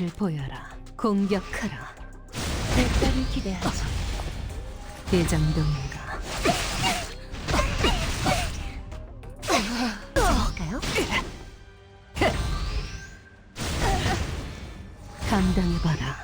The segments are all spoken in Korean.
가치를 보여라. 공격하라. 대가를 기대하지. 이 정도인가? 할까요? 감당해봐라.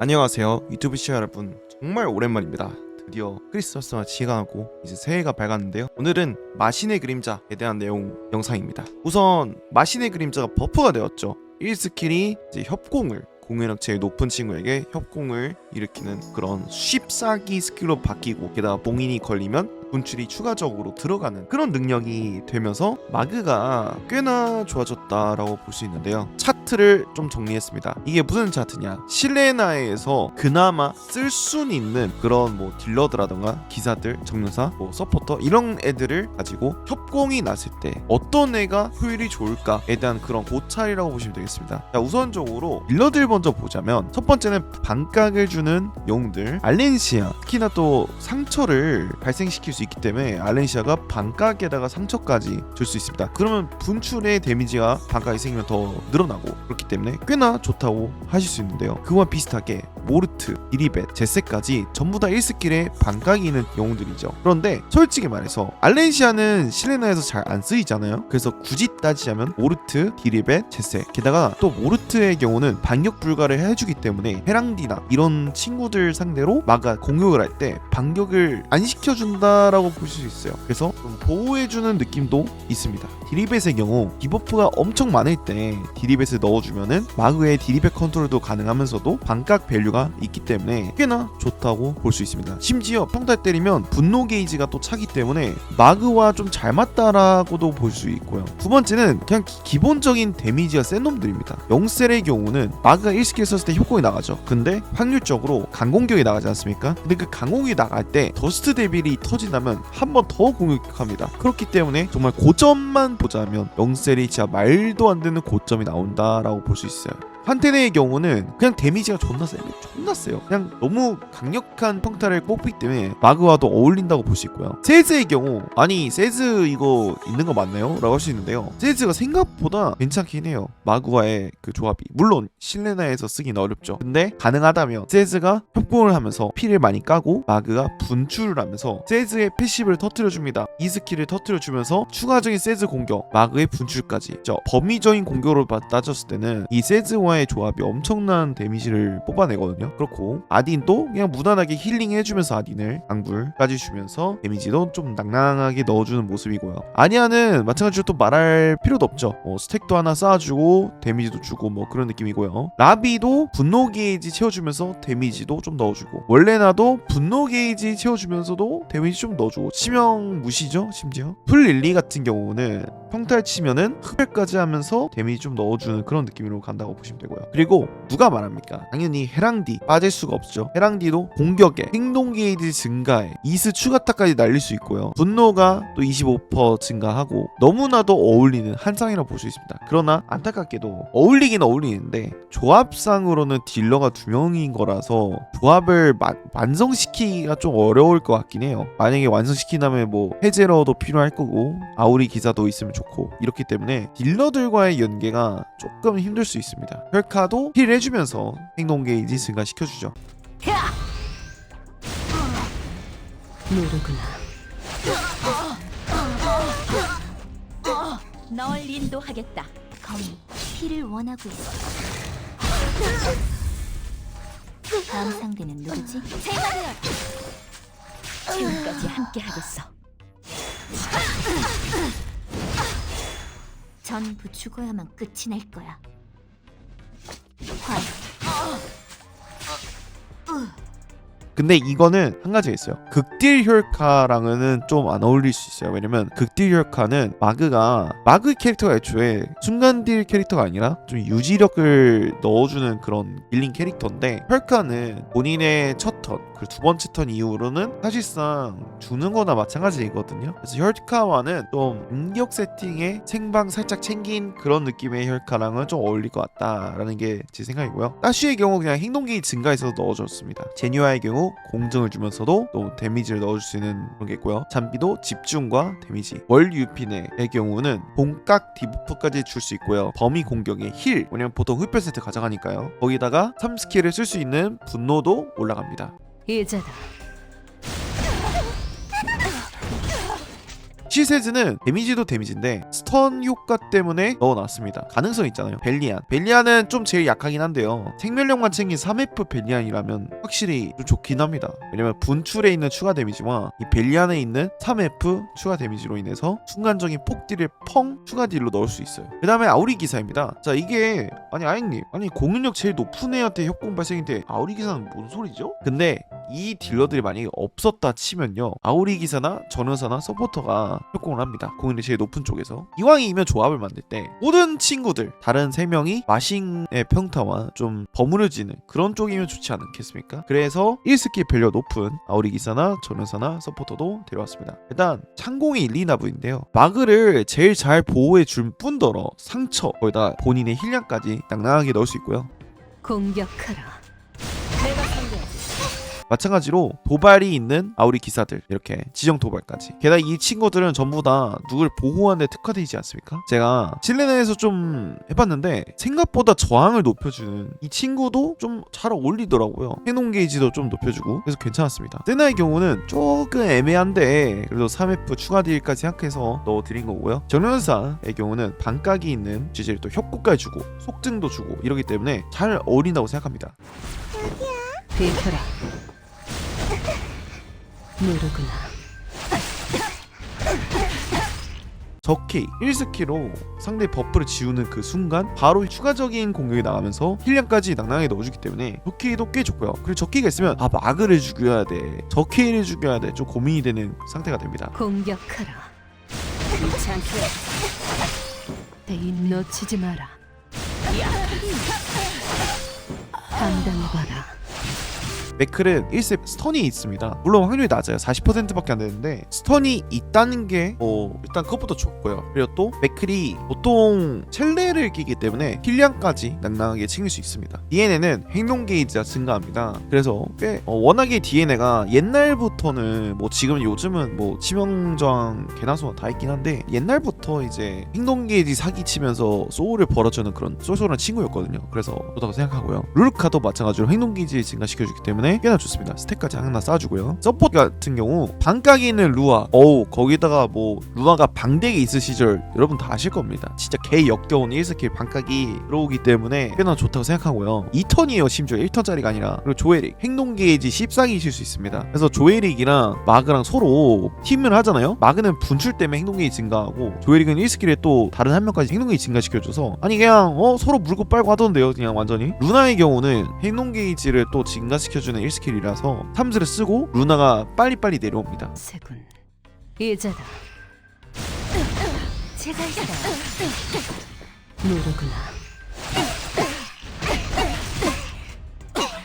안녕하세요 유튜브 시청자 여러분 정말 오랜만입니다 드디어 크리스마스가 지나가고 이제 새해가 밝았는데요. 오늘은 마신의 그림자에 대한 내용 영상입니다. 우선 마신의 그림자가 버프가 되었죠. 1스킬이 이제 협공을 공연력 제일 높은 친구에게 협공을 일으키는 그런 쉽사기 스킬로 바뀌고 게다가 봉인이 걸리면 분출이 추가적으로 들어가는 그런 능력이 되면서 마그가 꽤나 좋아졌다라고 볼 수 있는데요. 차 트를 좀 정리했습니다. 이게 무슨 차트냐? 실레나에서 그나마 쓸 수 있는 그런 뭐 딜러드라던가 기사들, 정류사, 뭐 서포터 이런 애들을 가지고 협 공이 났을 때 어떤 애가 효율이 좋을까에 대한 그런 고찰이라고 보시면 되겠습니다. 자, 우선적으로 딜러들 먼저 보자면 첫 번째는 반각을 주는 영웅들 알렌시아 특히나 또 상처를 발생시킬 수 있기 때문에 알렌시아가 반각에다가 상처까지 줄 수 있습니다. 그러면 분출의 데미지가 반각이 생기면 더 늘어나고 그렇기 때문에 꽤나 좋다고 하실 수 있는데요. 그와 비슷하게 모르트, 이리벳, 제세까지 전부 다 1스킬에 반각이 있는 영웅들이죠. 그런데 솔직히 말해서 알렌시아는 실 레나에서 잘 안 쓰이잖아요. 그래서 굳이 따지자면 모르트, 디리벳, 제세 게다가 또 모르트의 경우는 반격 불가를 해주기 때문에 헤랑디나 이런 친구들 상대로 마가 공격을 할 때 반격을 안 시켜준다라고 볼 수 있어요. 그래서 좀 보호해주는 느낌도 있습니다. 디리벳의 경우 디버프가 엄청 많을 때 디리벳을 넣어주면은 마그의 디리벳 컨트롤도 가능하면서도 반각 밸류가 있기 때문에 꽤나 좋다고 볼 수 있습니다. 심지어 평타 때리면 분노 게이지가 또 차기 때문에 마그와 좀 잘 맞 다라고도 볼 수 있고요. 두 번째는 그냥 기- 기본적인 데미지가 센 놈들입니다. 영셀의 경우는 마그가 1스킬 썼을 때 효과가 나가죠. 근데 확률적으로 강공격이 나가지 않습니까? 근데 그 강공격이 나갈 때 더스트 데빌이 터진다면 한 번 더 공격합니다. 그렇기 때문에 정말 고점만 보자면 영셀이 진짜 말도 안 되는 고점이 나온다라고 볼 수 있어요. 판테네의 경우는 그냥 데미지가 존나 세요. 존나 세요. 그냥 너무 강력한 평타를 뽑기 때문에 마그와도 어울린다고 볼 수 있고요. 세즈의 경우 아니 세즈 이거 있는 거 맞나요? 라고 할 수 있는데요. 세즈가 생각보다 괜찮긴 해요. 마그와의 그 조합이 물론 실레나에서 쓰긴 어렵죠. 근데 가능하다면 세즈가 협공을 하면서 피를 많이 까고 마그가 분출을 하면서 세즈의 패시브를 터트려줍니다. 이 스킬을 터트려주면서 추가적인 세즈 공격, 마그의 분출까지 저 범위적인 공격으로 봐- 따졌을 때는 이 세즈와의 조합이 엄청난 데미지를 뽑아내거든요. 그렇고 아딘도 그냥 무난하게 힐링 해주면서 아딘을 강불까지 주면서 데미지도 좀 낭낭하게 넣어주는 모습이고요. 아니아는 마찬가지로 또 말할 필요도 없죠. 뭐 스택도 하나 쌓아주고 데미지도 주고 뭐 그런 느낌이고요. 라비도 분노 게이지 채워주면서 데미지도 좀 넣어주고 원래나도 분노 게이지 채워주면서도 데미지 좀 넣어주고 치명 무시죠 심지어 풀 릴리 같은 경우는 평탈 치면은 흡혈까지 하면서 데미지 좀 넣어주는 그런 느낌으로 간다고 보시면 되고요. 그리고 누가 말합니까? 당연히 헤랑디 빠질 수가 없죠. 헤랑디도 공격에 행동 게이지 증가에 이스 추가타까지 날릴 수 있고요. 분노가 또 25% 증가하고 너무나도 어울리는 한상이라고 볼수 있습니다. 그러나 안타깝게도 어울리긴 어울리는데 조합상으로는 딜러가 두 명인 거라서 조합을 마- 완성시키기가 좀 어려울 것 같긴 해요. 만약에 완성시킨다면 뭐 해제러도 필요할 거고 아우리 기사도 있으면 좋고 이렇기 때문에 딜러들과의 연계가 조금 힘들 수 있습니다. 혈카도 힐 해주면서 행동 게이지 증가시켜주죠. 모르구나. 널 인도하겠다. 거미 피를 원하고 있어. 다음 상대는 누구지? 제가 되어. 지금까지 함께 하겠어. 전부 죽어야만 끝이 날 거야. 화. 근데 이거는 한 가지가 있어요. 극딜 혈카랑은 좀 안 어울릴 수 있어요. 왜냐면 극딜 혈카는 마그가 마그 캐릭터가 애초에 순간딜 캐릭터가 아니라 좀 유지력을 넣어주는 그런 딜링 캐릭터인데 혈카는 본인의 첫 턴 그리고 두 번째 턴 이후로는 사실상 주는 거나 마찬가지이거든요. 그래서 혈카와는 좀 공격 세팅에 생방 살짝 챙긴 그런 느낌의 혈카랑은 좀 어울릴 것 같다라는 게 제 생각이고요. 따쉬의 경우 그냥 행동기 증가해서 넣어줬습니다. 제니와의 경우 공증을 주면서도 또 데미지를 넣어줄 수 있는 그런 게 있고요. 잠비도 집중과 데미지. 월 유피네의 경우는 본각 디부프까지 줄 수 있고요. 범위 공격의 힐, 왜냐면 보통 흡혈 세트 가져가니까요. 거기다가 3스킬을 쓸 수 있는 분노도 올라갑니다. 이자다. 시세즈는 데미지도 데미지인데 스턴 효과 때문에 넣어놨습니다. 가능성 있잖아요. 벨리안. 벨리안은 좀 제일 약하긴 한데요. 생명력만 챙긴 3F 벨리안이라면 확실히 좀 좋긴 합니다. 왜냐면 분출에 있는 추가 데미지와 이 벨리안에 있는 3F 추가 데미지로 인해서 순간적인 폭딜을 펑 추가 딜로 넣을 수 있어요. 그 다음에 아우리 기사입니다. 자 이게 아니 아잉님 아니 공격력 제일 높은 애한테 협공 발생인데 아우리 기사는 뭔 소리죠? 근데 이 딜러들이 만약에 없었다 치면요 아우리 기사나 전원사나 서포터가 협공을 합니다. 공인이 제일 높은 쪽에서. 이왕이면 조합을 만들 때 모든 친구들 다른 세 명이 마싱의 평타와 좀 버무려지는 그런 쪽이면 좋지 않겠습니까? 그래서 1스킬 밸류 높은 아우리 기사나 전원사나 서포터도 데려왔습니다. 일단 창공이 일리나부인데요. 마그를 제일 잘 보호해 줄 뿐더러 상처 거기다 본인의 힐량까지 낭낭하게 넣을 수 있고요. 공격하라. 마찬가지로 도발이 있는 아우리 기사들 이렇게 지정 도발까지. 게다가 이 친구들은 전부 다 누굴 보호하는 데 특화되어 있지 않습니까? 제가 실내내에서 좀 해봤는데 생각보다 저항을 높여주는 이 친구도 좀 잘 어울리더라고요. 해농 게이지도 좀 높여주고 그래서 괜찮았습니다. 세나의 경우는 조금 애매한데 그래도 3F 추가 딜까지 생각해서 넣어드린 거고요. 정연사의 경우는 반각이 있는 주제를 또 협곡까지 주고 속증도 주고 이러기 때문에 잘 어울린다고 생각합니다. 비켜라. 누르구나. 적키 1스키로 상대 버프를 지우는 그 순간 바로 추가적인 공격이 나가면서 힐량까지 낭낭하게 넣어주기 때문에 적키도 꽤 좋고요 그리고 적키가 있으면 아 마그를 죽여야 돼 적키를 죽여야 돼 좀 고민이 되는 상태가 됩니다 공격하라. 귀찮게. 대인 놓치지 마라. 감당해봐라. 맥클은 1셉 스턴이 있습니다. 물론 확률이 낮아요. 40%밖에 안 되는데 스턴이 있다는 게 어, 일단 그것부터 좋고요. 그리고 또 맥클이 보통 첼레를 끼기 때문에 힐량까지 낭낭하게 챙길 수 있습니다. DNA는 행동 게이지가 증가합니다. 그래서 꽤 어, 워낙에 DNA가 옛날부터는 뭐 지금 요즘은 뭐 치명저항 개나소가 다 있긴 한데 옛날부터 이제 행동 게이지 사기치면서 소울을 벌어주는 그런 쏠쏠한 친구였거든요. 그래서 좋다고 생각하고요. 룰카도 마찬가지로 행동 게이지 증가시켜주기 때문에 꽤나 좋습니다. 스택까지 하나 쌓아주고요. 서포트 같은 경우 반각이 있는 루아. 어우 거기다가 뭐 루아가 방대에 있을 시절 여러분 다 아실 겁니다. 진짜 개 역겨운 1스킬 반각이 들어오기 때문에 꽤나 좋다고 생각하고요. 2턴이에요 심지어. 1턴짜리가 아니라. 그리고 조에릭. 행동 게이지 14기실 수 있습니다. 그래서 조에릭이랑 마그랑 서로 팀을 하잖아요? 마그는 분출 때문에 행동 게이지 증가하고 조에릭은 1스킬에 또 다른 한 명까지 행동 게이지 증가시켜줘서 아니 그냥 어? 서로 물고 빨고 하던데요 그냥 완전히? 루나의 경우는 행동 게이지를 또 증가시켜주는 1스킬이라서 탐스를 쓰고 루나가 빨리빨리 내려옵니다 세군. 이자다. 제가 있어. 누르구나.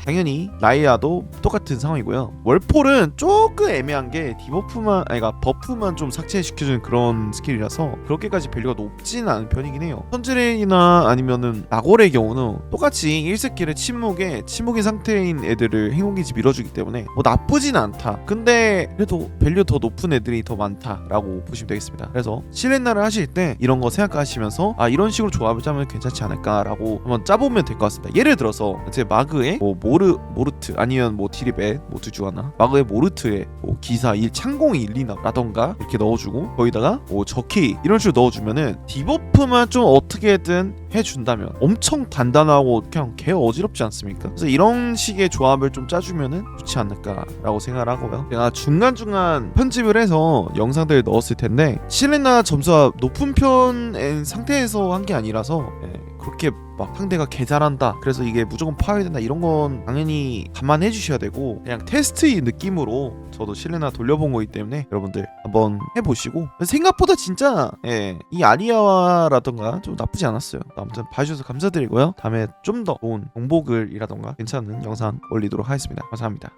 당연히 라이아도 똑같은 상황이고요. 월폴은 조금 애매한 게 디버프만 아니 그러니까 버프만 좀 삭제시켜주는 그런 스킬이라서 그렇게까지 밸류가 높지는 않은 편이긴 해요. 선즈레이나 아니면은 나골의 경우는 똑같이 1스킬의 침묵에 침묵인 상태인 애들을 행운기지 밀어주기 때문에 뭐 나쁘진 않다. 근데 그래도 밸류 더 높은 애들이 더 많다라고 보시면 되겠습니다. 그래서 실렌나를 하실 때 이런 거 생각하시면서 아 이런 식으로 조합을 짜면 괜찮지 않을까라고 한번 짜보면 될 것 같습니다. 예를 들어서 이제 마그의 뭐 모르 모르트 아니면 뭐 디립의 뭐두 중 하나 마그의 모르트에 뭐 기사 1 창공 1 2나라던가 이렇게 넣어주고 거기다가 뭐 저키 이런 식으로 넣어주면은 디버프만 좀 어떻게든 해준다면 엄청 단단하고 그냥 개 어지럽지 않습니까? 그래서 이런 식의 조합을 좀 짜주면은 좋지 않을까라고 생각을 하고요. 제가 중간중간 편집을 해서 영상들을 넣었을 텐데 실레나 점수가 높은 편인 상태에서 한 게 아니라서 예, 그렇게 막 상대가 개 잘한다 그래서 이게 무조건 파워야 된다 이런 건 당연히 감안해 주셔야 되고 그냥 테스트의 느낌으로 저도 실레나 돌려본 거기 때문에 여러분들 한번 해보시고. 생각보다 진짜 예, 이 아리아라던가 좀 나쁘지 않았어요. 아무튼 봐주셔서 감사드리고요. 다음에 좀 더 좋은 공복을이라던가 괜찮은 영상 올리도록 하겠습니다. 감사합니다